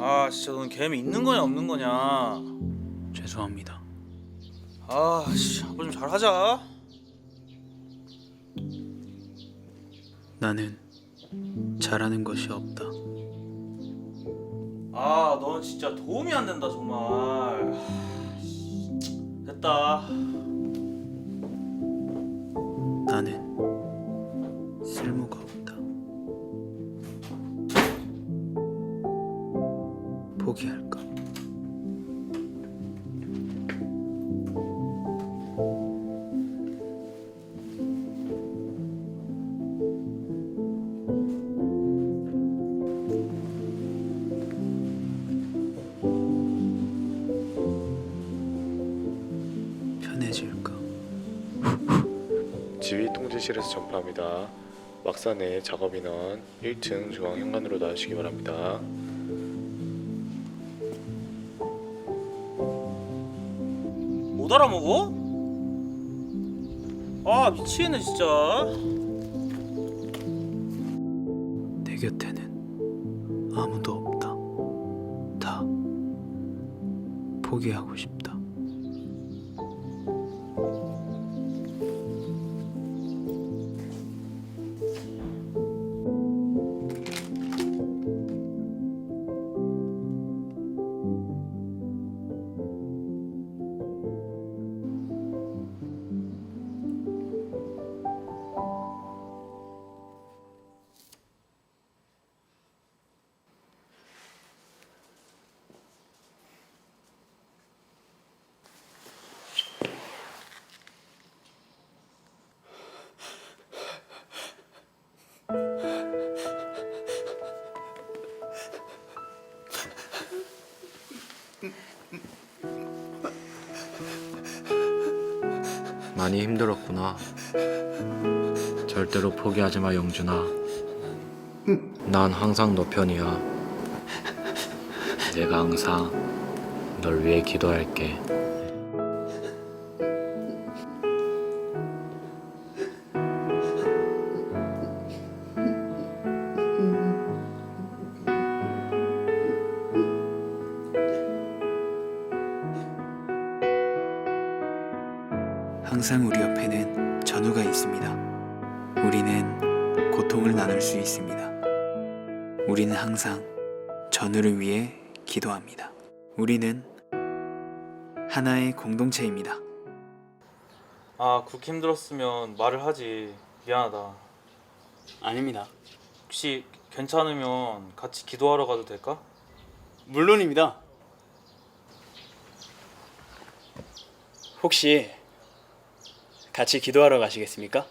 아 진짜 넌 개미 있는 거냐 없는 거냐 죄송합니다. 아씨 앞으로 좀 잘하자 나는 잘하는 것이 없다. 아넌 진짜 도움이 안 된다 정말 됐다 나는 포기할까? 지휘 통제실에서 전파합니다. 내 작업 인원 1층 중앙 현관으로 나오시기 바랍니다. 못 알아먹어? 아 미치겠네 진짜 내 곁에는 아무도 없다. 다 포기하고 싶다. 많이 힘들었구나. 절대로 포기하지 마, 영준아. 난 항상 너 편이야. 내가 항상 널 위해 기도할게. 항상 우리 옆에는 전우가 있습니다. 우리는 고통을 나눌 수 있습니다. 우리는 항상 전우를 위해 기도합니다. 우리는 하나의 공동체입니다. 아 그렇게 힘들었으면 말을 하지 미안하다 아닙니다. 혹시 괜찮으면 같이 기도하러 가도 될까? 물론입니다. 혹시 같이 기도하러 가시겠습니까?